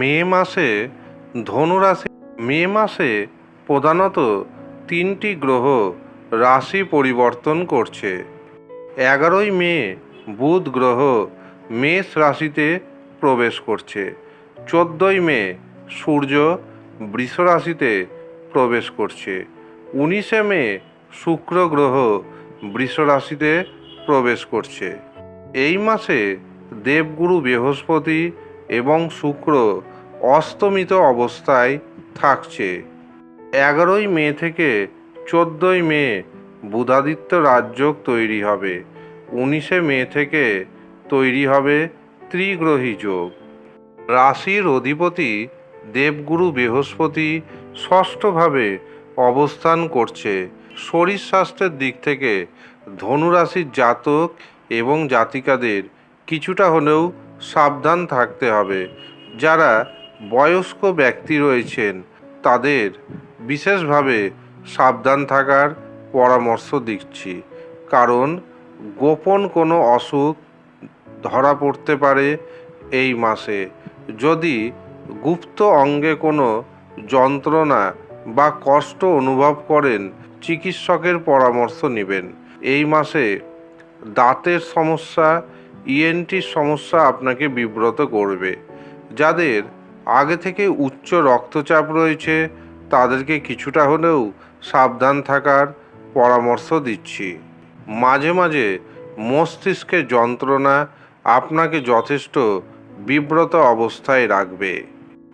মে মাসে ধনুরাশি মে মাসে প্রধানত তিনটি গ্রহ রাশি পরিবর্তন করছে। এগারোই মে বুধ গ্রহ মেষ রাশিতে প্রবেশ করছে। চোদ্দোই মে সূর্য বৃষ রাশিতে প্রবেশ করছে। উনিশে মে শুক্র গ্রহ বৃষ রাশিতে প্রবেশ করছে। এই মাসে দেবগুরু বৃহস্পতি এবং শুক্র অস্তমিত অবস্থায় থাকছে। এগারোই মে থেকে চোদ্দোই মে বুধাদিত্য রাজযোগ তৈরি হবে। উনিশে মে থেকে তৈরি হবে ত্রিগ্রহী যোগ। রাশির অধিপতি দেবগুরু বৃহস্পতি ষষ্ঠভাবে অবস্থান করছে। শরীর স্বাস্থ্যের দিক থেকে ধনুরাশির জাতক এবং জাতিকাদের কিছুটা হলেও সাবধান থাকতে হবে। যারা বয়স্ক ব্যক্তি রয়েছেন, তাদের বিশেষভাবে সাবধান থাকার পরামর্শ দিচ্ছি। কারণ গোপন কোনো অসুখ ধরা পড়তে পারে এই মাসে। যদি গুপ্ত অঙ্গে কোনো যন্ত্রণা বা কষ্ট অনুভব করেন, চিকিৎসকের পরামর্শ নেবেন। এই মাসে দাঁতের সমস্যা ইএনটির সমস্যা আপনাকে বিব্রত করবে। যাদের আগে থেকে উচ্চ রক্তচাপ রয়েছে, তাদেরকে কিছুটা হলেও সাবধান থাকার পরামর্শ দিচ্ছি। মাঝে মাঝে মস্তিষ্কে যন্ত্রণা আপনাকে যথেষ্ট বিব্রত অবস্থায় রাখবে।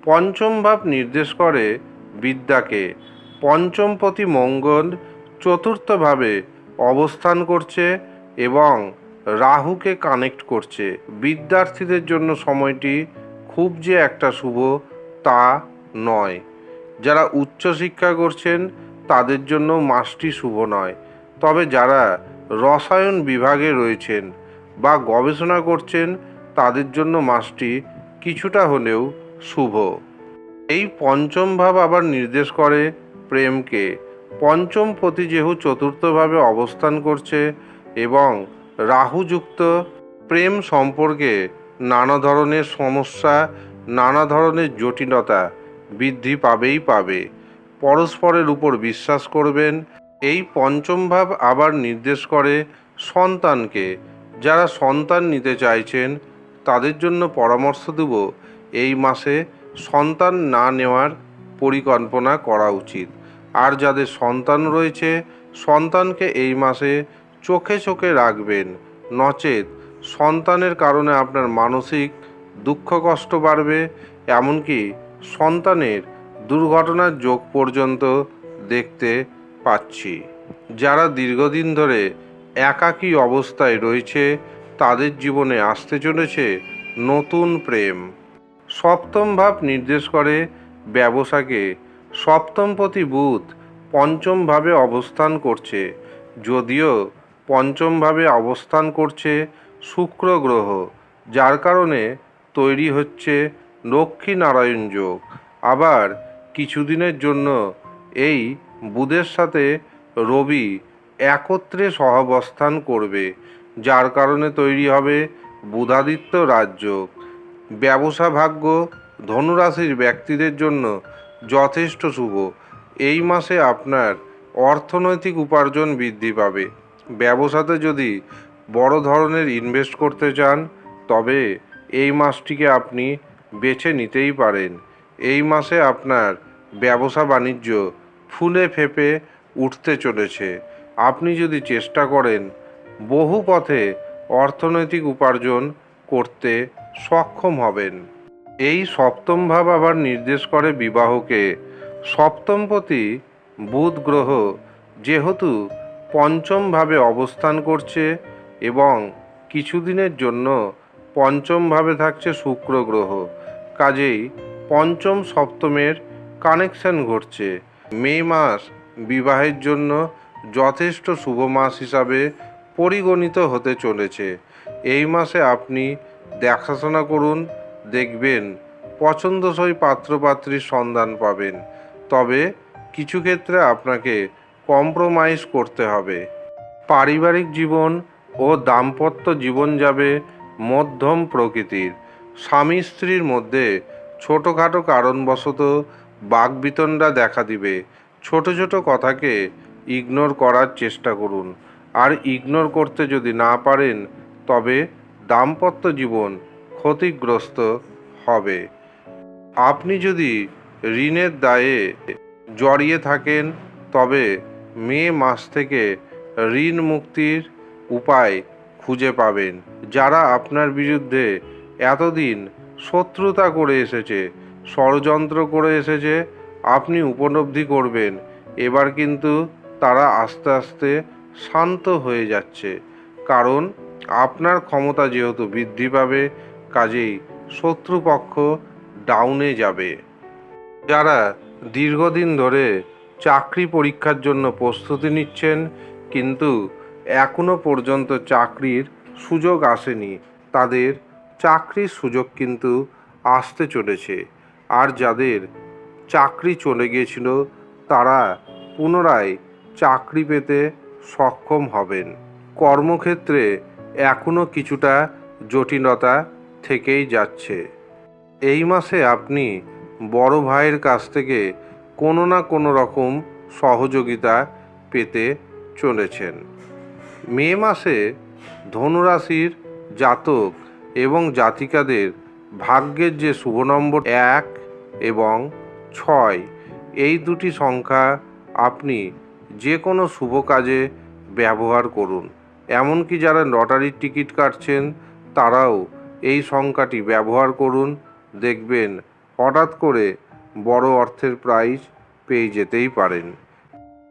পঞ্চম ভাব নির্দেশ করে বিদ্যাকে। পঞ্চমপতি মঙ্গল চতুর্থভাবে অবস্থান করছে এবং রাহুকে কানেক্ট করছে। বিদ্যার্থীদের জন্য সময়টি খুব যে একটা শুভ তা নয়। যারা উচ্চশিক্ষা করছেন, তাদের জন্য মাসটি শুভ নয়। তবে যারা রসায়ন বিভাগে রয়েছেন বা গবেষণা করছেন, তাদের জন্য মাসটি কিছুটা হলেও শুভ। এই পঞ্চম ভাব আবার নির্দেশ করে প্রেমকে। পঞ্চম পতি যেহু চতুর্থভাবে অবস্থান করছে এবং রাহুযুক্ত প্রেম সম্পর্কে নানা ধরনের সমস্যা, নানা ধরনের জটিলতা বৃদ্ধি পাবেই পাবে। পরস্পরের উপর বিশ্বাস করবেন, এই পঞ্চম ভাব আবার নির্দেশ করে সন্তানকে। যারা সন্তান নিতে চাইছেন, তাদের জন্য পরামর্শ দেব, এই মাসে সন্তান না নেওয়ার পরিকল্পনা করা উচিত। আর যাদের সন্তান রয়েছে, সন্তানকে এই মাসে চোখে চোখে রাখবেন। নচেত সন্তানের কারণে আপনার মানসিক দুঃখ কষ্ট বাড়বে, এমনকি সন্তানের দুর্ঘটনার যোগ পর্যন্ত দেখতে পাচ্ছি। যারা দীর্ঘদিন ধরে একাকী অবস্থায় রয়েছে, তাদের জীবনে আসতে চলেছে নতুন প্রেম। সপ্তম ভাব নির্দেশ করে ব্যবসাকে। সপ্তমপতি বুধ পঞ্চমভাবে অবস্থান করছে। যদিও পঞ্চমভাবে অবস্থান করছে শুক্র গ্রহ, যার কারণে তৈরি হচ্ছে লক্ষ্মী নারায়ণ যোগ। আবার কিছুদিনের জন্য এই বুধের সাথে রবি একত্রে সহাবস্থান করবে, যার কারণে তৈরি হবে বুধাদিত্য রাজযোগ ব্যবসা ভাগ্য ধনুরাশির ব্যক্তিদের জন্য যথেষ্ট শুভ। এই মাসে আপনার অর্থনৈতিক উপার্জন বৃদ্ধি পাবে। ব্যবসাতে যদি বড় ধরনের ইনভেস্ট করতে চান, তবে এই মাসটিকে আপনি বেছে নিতেই পারেন। এই মাসে আপনার ব্যবসা বাণিজ্য ফুলে ফেপে উঠতে চলেছে। আপনি যদি চেষ্টা করেন বহু পথে অর্থনৈতিক উপার্জন করতে সক্ষম হবেন। এই সপ্তম ভাব আবার নির্দেশ করে বিবাহকে। সপ্তমপতি বুধ গ্রহ যেহেতু পঞ্চমভাবে অবস্থান করছে এবং কিছুদিনের জন্য পঞ্চমভাবে থাকছে শুক্র গ্রহ। কাজেই পঞ্চম সপ্তমের কানেকশন ঘটছে। মে মাস বিবাহের জন্য যথেষ্ট শুভ মাস হিসাবে পরিগণিত হতে চলেছে। এই মাসে আপনি দেখাশোনা করুন, দেখবেন, পছন্দসই পাত্রপাত্রীর সন্ধান পাবেন। তবে কিছু ক্ষেত্রে আপনাকে কম্প্রোমাইজ করতে হবে। পারিবারিক জীবন ও দাম্পত্য জীবন যাবে মধ্যম প্রকৃতির। স্বামী স্ত্রীর মধ্যে ছোটোখাটো কারণবশত বাকবিতণ্ডা দেখা দিবে। ছোট ছোট কথাকে ইগনোর করার চেষ্টা করুন। আর ইগনোর করতে যদি না পারেন, তবে দাম্পত্য জীবন ক্ষতিগ্রস্ত হবে। আপনি যদি ঋণের দায়ে জড়িয়ে থাকেন, তবে মে মাস থেকে ঋণ মুক্তির উপায় খুঁজে পাবেন, যারা আপনার বিরুদ্ধে এতদিন শত্রুতা করে এসেছে, ষড়যন্ত্র করে এসেছে, আপনি উপলব্ধি করবেন। এবার কিন্তু তারা আস্তে আস্তে শান্ত হয়ে যাচ্ছে, কারণ আপনার ক্ষমতা যেহেতু বৃদ্ধি পাবে, কাজেই শত্রুপক্ষ ডাউনে যাবে। যারা দীর্ঘদিন ধরে চাকরি পরীক্ষার জন্য প্রস্তুতি নিচ্ছেন, কিন্তু এখনও পর্যন্ত চাকরির সুযোগ আসেনি। তাদের চাকরির সুযোগ কিন্তু আসতে চলেছে। আর যাদের চাকরি চলে গিয়েছিল, তারা পুনরায় চাকরি পেতে সক্ষম হবেন। কর্মক্ষেত্রে এখনও কিছুটা জটিলতা থেকেই যাচ্ছে। এই মাসে আপনি বড় ভাইয়ের কাছ থেকে কোনো না কোনো রকম সহযোগিতা পেতে চলেছেন। মে মাসে ধনুরাশির জাতক এবং জাতিকাদের ভাগ্যের যে শুভ নম্বর এক এবং ছয়, এই দুটি সংখ্যা আপনি যে কোনো শুভ কাজে ব্যবহার করুন। এমনকি যারা লটারির টিকিট কাটছেন, তারাও এই সংখ্যাটি ব্যবহার করুন, দেখবেন হঠাৎ করে বড় অর্থের প্রাইজ পেয়ে যেতেই পারেন।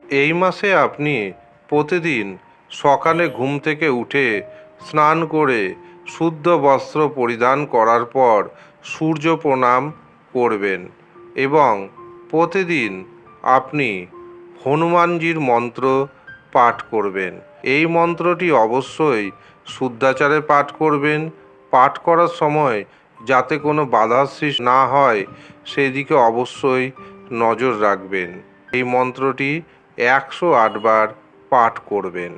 এই মাসে আপনি প্রতিদিন সকালে ঘুম থেকে উঠে স্নান করে শুদ্ধ বস্ত্র পরিধান করার পর সূর্য প্রণাম করবেন এবং প্রতিদিন আপনি হনুমানজির মন্ত্র পাঠ করবেন। এই মন্ত্রটি অবশ্যই শুদ্ধাচারে পাঠ করবেন। পাঠ করার সময় যাতে কোনো বাধার সৃষ্টি না হয়, সেদিকে অবশ্যই নজর রাখবেন। এই মন্ত্রটি একশো আটবার পাঠ করবেন।